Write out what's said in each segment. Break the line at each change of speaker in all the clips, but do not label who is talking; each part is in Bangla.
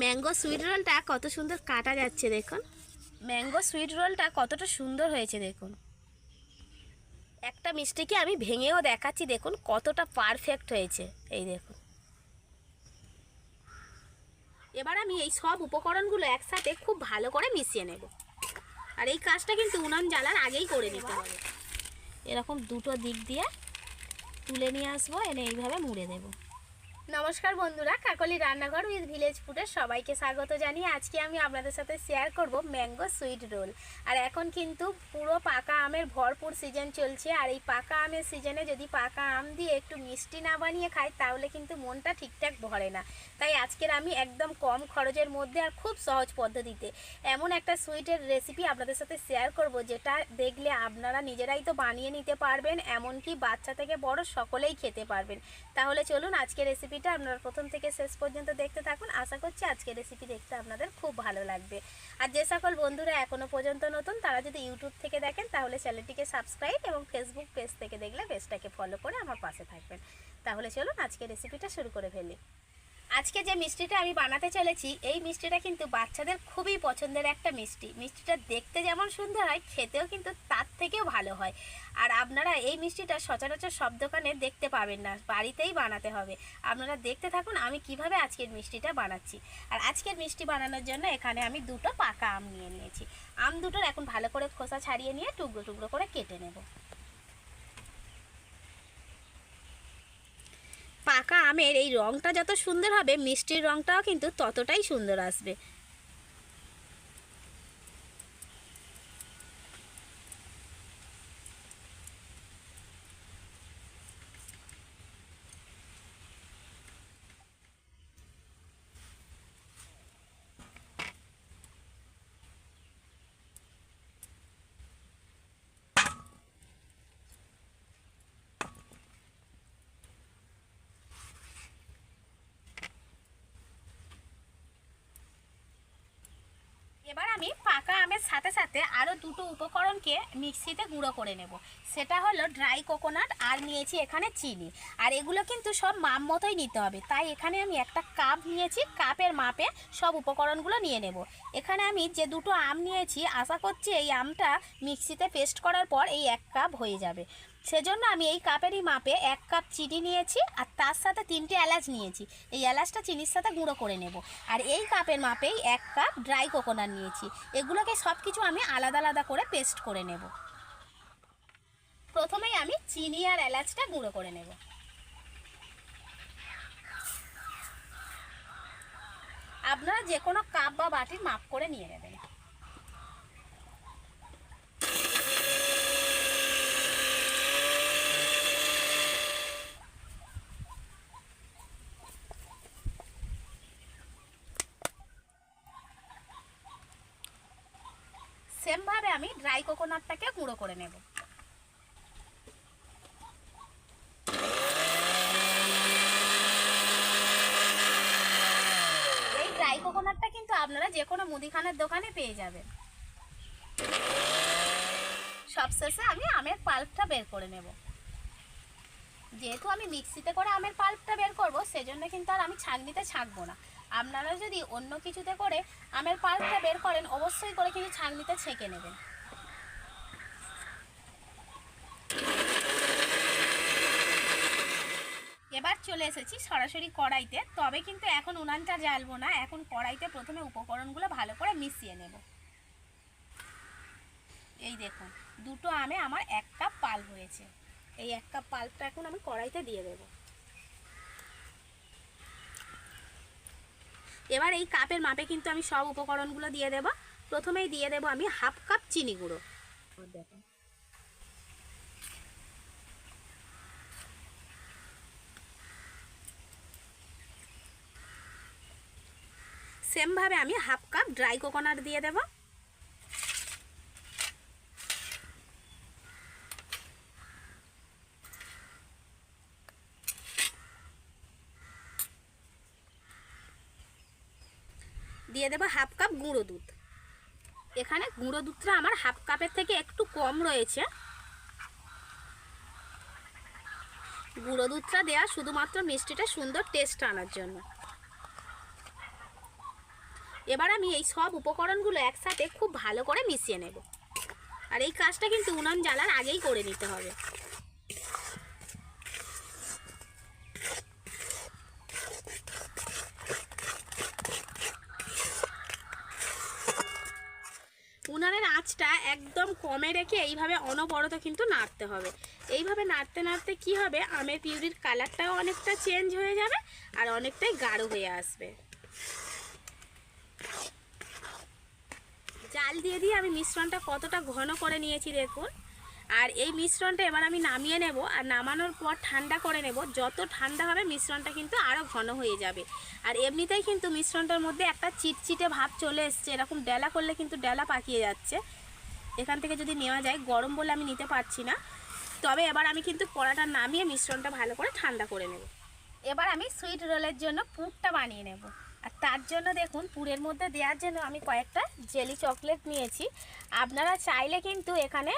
ম্যাঙ্গো সুইট রোলটা কত সুন্দর কাটা যাচ্ছে দেখুন। ম্যাঙ্গো সুইট রোলটা কতটা সুন্দর হয়েছে দেখুন। একটা মিষ্টিকে আমি ভেঙেও দেখাচ্ছি দেখুন, কতটা পারফেক্ট হয়েছে। এই দেখুন। এবার আমি এই সব উপকরণগুলো একসাথে খুব ভালো করে মিশিয়ে নেব। আর এই কাজটা কিন্তু উনান জ্বালার আগেই করে নিতে হবে। এরকম দুটো দিক দিয়ে তুলে নিয়ে আসব, এনে এইভাবে মুড়ে দেবো। নমস্কার বন্ধুরা, কাকলি রান্নাঘর উইথ ভিলেজ ফুডের সবাইকে স্বাগত জানিয়ে আজকে আমি আপনাদের সাথে শেয়ার করব ম্যাঙ্গো সুইট রোল আর এখন কিন্তু পুরো পাকা আমের ভরপুর সিজন চলছে, আর এই পাকা আমের সিজনে যদি পাকা আম দিয়ে একটু মিষ্টি না বানিয়ে খাই, তাহলে কিন্তু মনটা ঠিকঠাক ভরে না। তাই আজকের আমি একদম কম খরচের মধ্যে আর খুব সহজ পদ্ধতিতে এমন একটা সুইটের রেসিপি আপনাদের সাথে শেয়ার করব, যেটা দেখলে আপনারা নিজেরাই তো বানিয়ে নিতে পারবেন, এমনকি বাচ্চা থেকে বড় সকলেই খেতে পারবেন। তাহলে চলুন আজকে রেসিপিটা আপনারা প্রথম থেকে শেষ পর্যন্ত দেখতে থাকুন। আশা করছি আজকে রেসিপি দেখতে আপনাদের খুব ভালো লাগবে। আর যে সকল বন্ধুরা এখনও পর্যন্ত নতুন, তারা যদি ইউটিউব থেকে দেখেন, তাহলে চ্যানেলটিকে সাবস্ক্রাইব এবং ফেসবুক পেজ থেকে দেখলে পেজটাকে ফলো করে আমার পাশে থাকবেন। তাহলে চলুন আজকে রেসিপিটা শুরু করে ফেলি। আজকে যে মিষ্টিটা আমি বানাতে চলেছি, এই মিষ্টিটা কিন্তু বাচ্চাদের খুবই পছন্দের একটা মিষ্টি। মিষ্টিটা দেখতে যেমন সুন্দর হয়, খেতেও কিন্তু তার থেকেও ভালো হয়। আর আপনারা এই মিষ্টিটা সচরাচর সব দোকানে দেখতে পাবেন না, বাড়িতেই বানাতে হবে। আপনারা দেখতে থাকুন আমি কীভাবে আজকের মিষ্টিটা বানাচ্ছি। আর আজকের মিষ্টি বানানোর জন্য এখানে আমি দুটো পাকা আম নিয়ে নিয়েছি। আম দুটোর এখন ভালো করে খোসা ছাড়িয়ে নিয়ে টুকরো টুকরো করে কেটে নেব। পাকা আমের এই রঙটা যত সুন্দর হবে মিষ্টির রঙটাও কিন্তু ততটাই সুন্দর আসবে। এবার আমি পাকা আমের সাথে সাথে আরও দুটো উপকরণকে মিক্সিতে গুঁড়ো করে নেব। সেটা হলো ড্রাই কোকোনাট আর নিয়েছি এখানে চিনি। আর এগুলো কিন্তু সব মাপ মতোই নিতে হবে। তাই এখানে আমি একটা কাপ নিয়েছি কাপের মাপে সব উপকরণগুলো নিয়ে নেব। এখানে আমি যে দুটো আম নিয়েছি, আশা করছি এই আমটা মিক্সিতে পেস্ট করার পর এই এক কাপ হয়ে যাবে। সেজন্য আমি এই কাপেরই মাপে এক কাপ চিনি নিয়েছি আর তার সাথে তিনটে এলাচ নিয়েছি। এই এলাচটা চিনির সাথে গুঁড়ো করে নেব। আর এই কাপের মাপেই এক কাপ ড্রাই কোকোনাট নিয়েছি। এগুলোকে সব কিছু আমি আলাদা আলাদা করে পেস্ট করে নেব। প্রথমেই আমি চিনি আর এলাচটা গুঁড়ো করে নেব। আপনারা যে কোনো কাপ বা বাটির মাপ করে নিয়ে নেবেন। সেমভাবে আমি ড্রাই কোকোনাটটাকে গুঁড়ো করে নেব। এই ড্রাই কোকোনাটটা কিন্তু আপনারা যে কোনো মুদিখানার দোকানে পেয়ে যাবেন। সবশেষে আমি আমের পাল্পটা বের করে নেব। যেহেতু আমি মিক্সিতে করে আমের পাল্পটা বের করব, সেজন্য কিন্তু আর আমি ছাঁকনিতে ছাঁকবো না। আপনারা যদি অন্য কিছুতে করে আমের পাল্পটা বের করেন, অবশ্যই করে কিন্তু ছাঁকনিতে ছেঁকে নেবেন। এবার চলে এসেছি সরাসরি কড়াইতে। তবে কিন্তু এখন উনানটা জ্বালবো না, এখন কড়াইতে প্রথমে উপকরণগুলো ভালো করে মিশিয়ে নেব। এই দেখুন, দুটো আমে আমার এক কাপ পাল্প হয়েছে। এই এক কাপ পাল্পটা এখন আমি কড়াইতে দিয়ে দেবো। এবার এই কাপের মাপে কিন্তু আমি সব উপকরণগুলো দিয়ে দেব। প্রথমেই দিয়ে দেব আমি হাফ কাপ চিনি গুঁড়ো। সেমভাবে আমি হাফ কাপ ড্রাই কোকোনাট দিয়ে দেব। দিয়ে দেবো হাফ কাপ গুঁড়ো দুধ। এখানে গুঁড়ো দুধটা আমার হাফ কাপের থেকে একটু কম রয়েছে। গুঁড়ো দুধটা দেওয়া শুধুমাত্র মিষ্টিটা সুন্দর টেস্ট আনার জন্য। এবার আমি এই সব উপকরণগুলো একসাথে খুব ভালো করে মিশিয়ে নেব। আর এই কাজটা কিন্তু উনান জ্বালার আগেই করে নিতে হবে। উনানের আঁচটা একদম কমে রেখে এইভাবে অনবরত কিন্তু নাড়তে হবে। এইভাবে নাড়তে নাড়তে কি হবে? আমের পিউরির কালারটাও অনেকটা চেঞ্জ হয়ে যাবে আর অনেকটাই গাঢ় হয়ে আসবে। জাল দিয়ে দিয়ে আমি মিশ্রণটা কতটা ঘন করে নিয়েছি দেখুন। আর এই মিশ্রণটা এবার আমি নামিয়ে নেব আর নামানোর পর ঠান্ডা করে নেব। যত ঠান্ডা হবে মিশ্রণটা কিন্তু আরও ঘন হয়ে যাবে। আর এমনিতেই কিন্তু মিশ্রণটার মধ্যে একটা চিটচিটে ভাব চলে এসছে। এরকম ডেলা করলে কিন্তু ডেলা পাকিয়ে যাচ্ছে। এখান থেকে যদি নেওয়া যায়, গরম বলে আমি নিতে পারছি না। তবে এবার আমি কিন্তু কড়াটা নামিয়ে মিশ্রণটা ভালো করে ঠান্ডা করে নেব। এবার আমি সুইট রোলের জন্য পুরটা বানিয়ে নেব। আর তার জন্য দেখুন, পুরের মধ্যে দেওয়ার জন্য আমি কয়েকটা জেলি চকলেট নিয়েছি। আপনারা চাইলে কিন্তু এখানে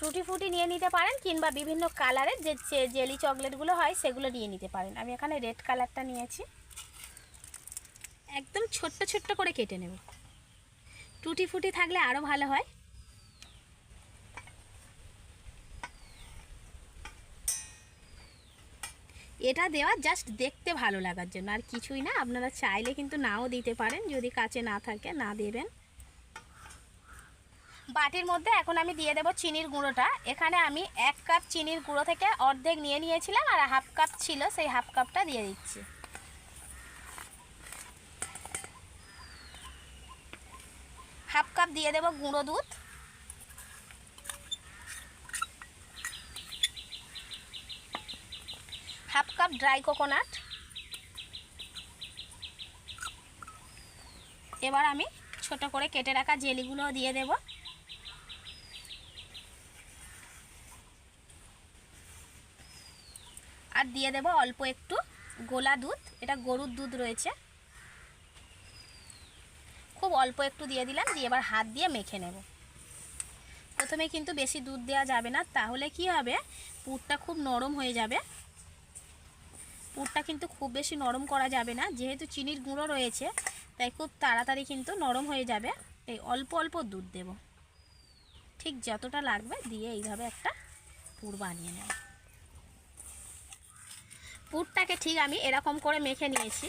টুটি ফুটি নিয়ে নিতে পারেন কিংবা বিভিন্ন কালারের যে জেলি চকলেটগুলো হয় সেগুলো নিয়ে নিতে পারেন। আমি এখানে রেড কালারটা নিয়েছি। একদম ছোট্ট ছোট্ট করে কেটে নেব। টুটি ফুটি থাকলে আরও ভালো হয়। এটা দেওয়া জাস্ট দেখতে ভালো লাগার জন্য। আর কিছুই না, আপনারা চাইলে কিন্তু নাও দিতে পারেন। যদি কাছে না থাকে, না দেবেন। বাটির মধ্যে এখন আমি দিয়ে দেবো চিনির গুঁড়োটা। এখানে আমি এক কাপ চিনির গুঁড়ো থেকে অর্ধেক নিয়ে নিয়েছিলাম আর হাফ কাপ ছিল, সেই হাফ কাপটা দিয়ে দিচ্ছি। হাফ কাপ দিয়ে দেবো গুঁড়ো দুধ। Half cup dry coconut. এবার আমি ছোট করে কেটে রাখা জেলিগুলো দিয়ে দেব। দিয়ে দেব অল্প একটু গোলা দুধ, এটা গরুর দুধ রয়েছে। খুব অল্প একটু দিয়ে দিলাম, দিয়ে এবার হাত দিয়ে মেখে নেব। প্রথমে কিন্তু বেশি দুধ দেওয়া যাবে না, তাহলে কি হবে? পুরটা খুব নরম হয়ে যাবে। পুরটা কিন্তু খুব বেশি নরম করা যাবে না, যেহেতু চিনির গুঁড়ো রয়েছে, তাই খুব তাড়াতাড়ি কিন্তু নরম হয়ে যাবে। এই অল্প অল্প দুধ দেব। ঠিক যতটা লাগবে দিয়ে এইভাবে একটা পুর বানিয়ে নেব। পুরটাকে ঠিক আমি এরকম করে মেখে নিয়েছি।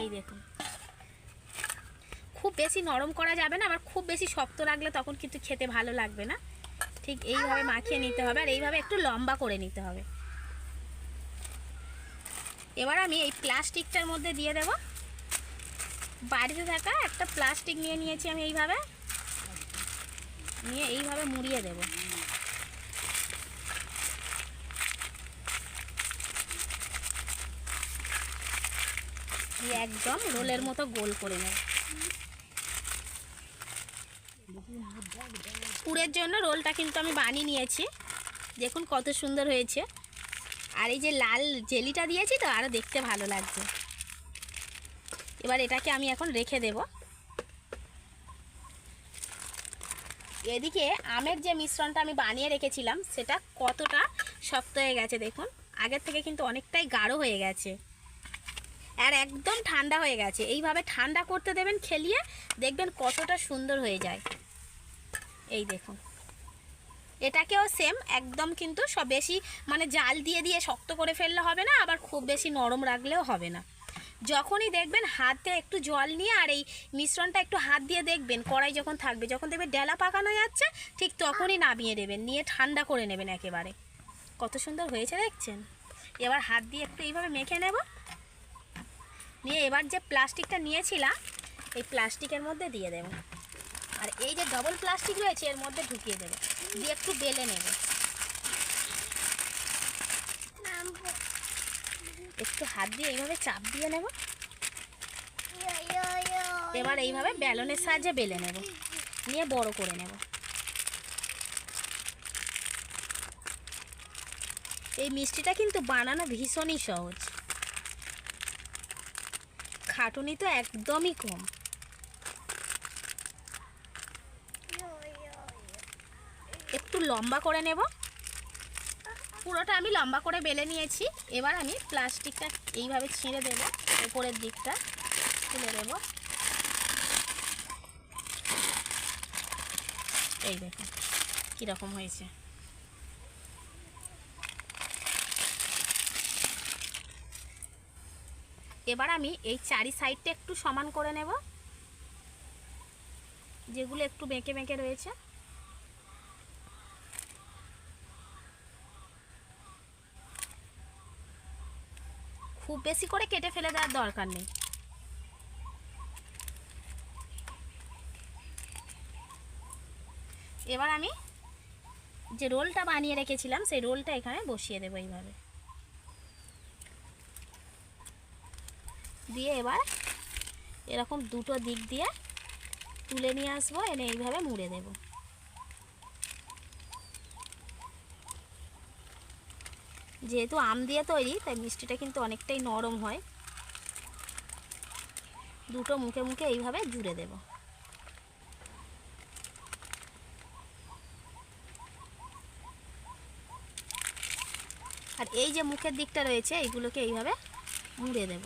এই দেখুন। খুব বেশি নরম করা যাবে না, আবার খুব বেশি শক্ত লাগলে তখন কিন্তু খেতে ভালো লাগবে না। ঠিক এইভাবে মাখিয়ে নিতে হবে আর এইভাবে একটু লম্বা করে নিতে হবে। এবার আমি এই প্লাস্টিকটার মধ্যে দিয়ে দেব। বাড়িতে থাকা একটা প্লাস্টিক নিয়ে নিয়েছি আমি এইভাবে। নিয়ে এইভাবে মুড়িয়ে দেব। একদম রোলের মতো গোল করে নেব। পুরের জন্য রোলটা কিন্তু আমি বানিয়ে নিয়েছি। দেখুন কত সুন্দর হয়েছে। আর এই যে লাল জেলিটা দিয়েছি তো আরও দেখতে ভালো লাগছে। এবার এটাকে আমি এখন রেখে দেব। এদিকে আমের যে মিশ্রণটা আমি বানিয়ে রেখেছিলাম, সেটা কতটা শক্ত হয়ে গেছে দেখুন। আগের থেকে কিন্তু অনেকটাই গাঢ় হয়ে গেছে। আর একদম ঠান্ডা হয়ে গেছে। এইভাবে ঠান্ডা করতে দেবেন, খেলিয়ে দেখবেন কতটা সুন্দর হয়ে যায়। এই দেখুন। এটাকেও সেম একদম কিন্তু সব বেশি মানে জাল দিয়ে দিয়ে শক্ত করে ফেললে হবে না, আবার খুব বেশি নরম রাখলেও হবে না। যখনই দেখবেন হাতে একটু জল নিয়ে আর এই মিশ্রণটা একটু হাত দিয়ে দেখবেন, কড়াই যখন থাকবে, যখন দেখবেন ডেলা পাকানো যাচ্ছে, ঠিক তখনই নামিয়ে দেবেন, নিয়ে ঠান্ডা করে নেবেন একেবারে। কত সুন্দর হয়েছে দেখছেন? এবার হাত দিয়ে একটু এইভাবে মেখে নেব। নিয়ে এবার যে প্লাস্টিকটা নিয়েছিলাম, এই প্লাস্টিকের মধ্যে দিয়ে দেবো। আর এই যে ডবল প্লাস্টিক রয়েছে, এর মধ্যে ঢুকিয়ে দেবে। দিয়ে একটু বেলে নেবে। একটু হাত দিয়ে এইভাবে চাপ দিয়ে নেব। এবার এইভাবে ব্যালনের সাহায্যে বেলে নেব। নিয়ে বড় করে নেব। এই মিষ্টিটা কিন্তু বানানো ভীষণই সহজ। খাটুনি তো একদমই কম। একটু লম্বা করে নেব। পুরোটা আমি লম্বা করে বেলে নিয়েছি। এবার আমি প্লাস্টিকটা এইভাবে ছিঁড়ে দেব। উপরের দিকটা তুলে দেব। এই দেখুন, কীরকম হয়েছে। এবার আমি এই চারি সাইডটা একটু সমান করে নেব, যেগুলো একটু বেঁকে বেঁকে রয়েছে। খুব বেশি করে কেটে ফেলে দেওয়ার দরকার নেই। এবার আমি যে রোলটা বানিয়ে রেখেছিলাম, সেই রোলটা এখানে বসিয়ে দেবো এইভাবে। দিয়ে এবার এরকম দুটো দিক দিয়ে তুলে নিয়ে আসব, এনে এইভাবে মুড়ে দেব। যেহেতু আম দিয়ে তৈরি, তাই মিষ্টিটা কিন্তু অনেকটাই নরম হয়। দুটো মুখে মুখে এইভাবে জুড়ে দেবো। আর এই যে মুখের দিকটা রয়েছে, এইগুলোকে এইভাবে মুড়ে দেব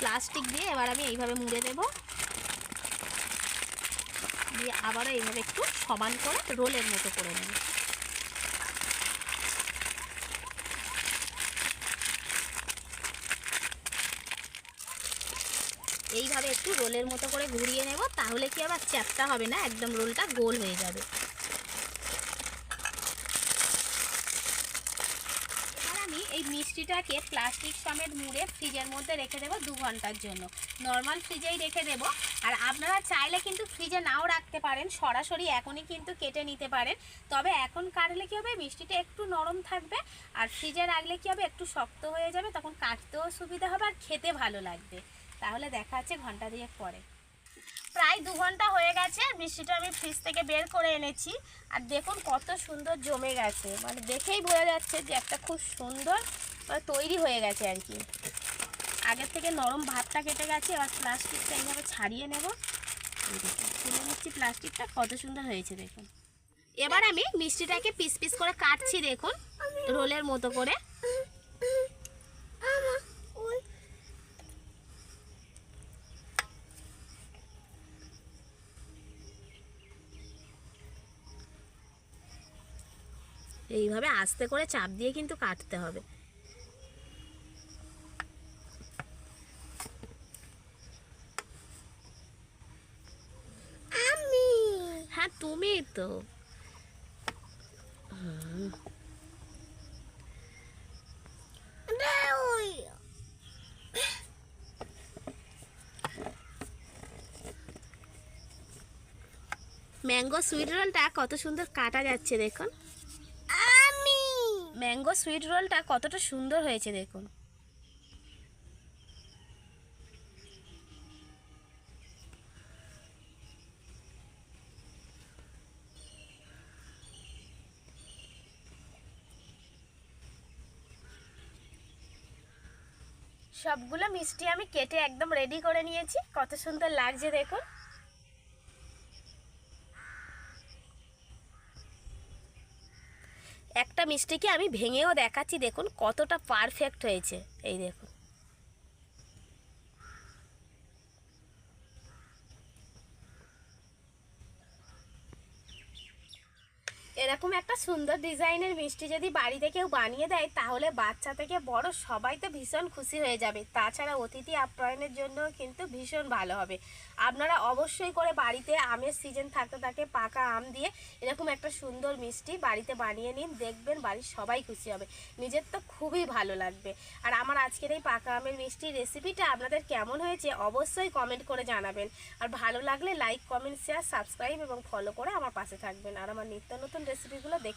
প্লাস্টিক দিয়ে এবার আমি এইভাবে মুড়ে দেব। দিয়ে আবারও এইভাবে একটু সমান করে রোলের মতো করে নেব। এইভাবে একটু রোলের মতো করে ঘুরিয়ে নেব, তাহলে কি আবার চ্যাপটা হবে না? একদম রোলটা গোল হয়ে যাবে এবার আমি মিষ্টিটাকে প্লাস্টিক সমেত মুড়ে ফ্রিজের মধ্যে রেখে দেবো দু ঘণ্টার জন্য। নর্মাল ফ্রিজেই রেখে দেব। আর আপনারা চাইলে কিন্তু ফ্রিজে নাও রাখতে পারেন, সরাসরি এখনই কিন্তু কেটে নিতে পারেন। তবে এখন কাটলে কী হবে? মিষ্টিটা একটু নরম থাকবে, আর ফ্রিজে রাখলে কী হবে? একটু শক্ত হয়ে যাবে, তখন কাটতেও সুবিধা হবে আর খেতে ভালো লাগবে। তাহলে দেখা যাচ্ছে ঘণ্টা দুয়েক পরে। প্রায় দু ঘণ্টা হয়ে গেছে আর মিষ্টিটা আমি ফ্রিজ থেকে বের করে এনেছি। আর দেখুন কত সুন্দর জমে গেছে। মানে দেখেই বোঝা যাচ্ছে যে একটা খুব সুন্দর মানে তৈরি হয়ে গেছে আর কি। আগের থেকে নরম ভাতটা কেটে গেছে, এবার প্লাস্টিকটা এইভাবে ছাড়িয়ে নেব। তুলে নিচ্ছি প্লাস্টিকটা, কত সুন্দর হয়েছে দেখুন। এবার আমি মিষ্টিটাকে পিস পিস করে কাটছি দেখুন, রোলের মতো করে। এইভাবে আস্তে করে চাপ দিয়ে কিন্তু কাটতে হবে।
আমি।
হ্যাঁ তুমি তো। ম্যাঙ্গো সুইট রোলটা কত সুন্দর কাটা যাচ্ছে দেখুন। ম্যাঙ্গো সুইট রোলটা কতটা সুন্দর হয়েছে দেখুন। সবগুলো মিষ্টি আমি কেটে একদম রেডি করে নিয়েছি। কত সুন্দর লাগছে দেখুন একটা মিষ্টিকে আমি ভেঙেও দেখাচ্ছি দেখুন কতটা পারফেক্ট হয়েছে। এই দেখুন এরকম একটা সুন্দর ডিজাইনের মিষ্টি যদি বাড়িতে কেউ বানিয়ে দেয়, তাহলে বাচ্চা থেকে বড় সবাই তো ভীষণ খুশি হয়ে যাবে। তাছাড়া অতিথি আপ্যায়নের জন্য কিন্তু ভীষণ ভালো হবে। আপনারা অবশ্যই করে বাড়িতে আমের সিজন থাকতে থাকে, পাকা আম দিয়ে এরকম একটা সুন্দর মিষ্টি বাড়িতে বানিয়ে নিন, দেখবেন বাড়ির সবাই খুশি হবে। নিজের তো খুবই ভালো লাগবে। আর আমার আজকের এই পাকা আমের মিষ্টির রেসিপিটা আপনাদের কেমন হয়েছে অবশ্যই কমেন্ট করে জানাবেন। আর ভালো লাগলে লাইক কমেন্ট শেয়ার সাবস্ক্রাইব এবং ফলো করে আমার পাশে থাকবেন। আর আমার নিত্য নতুন রেসিপিগুলো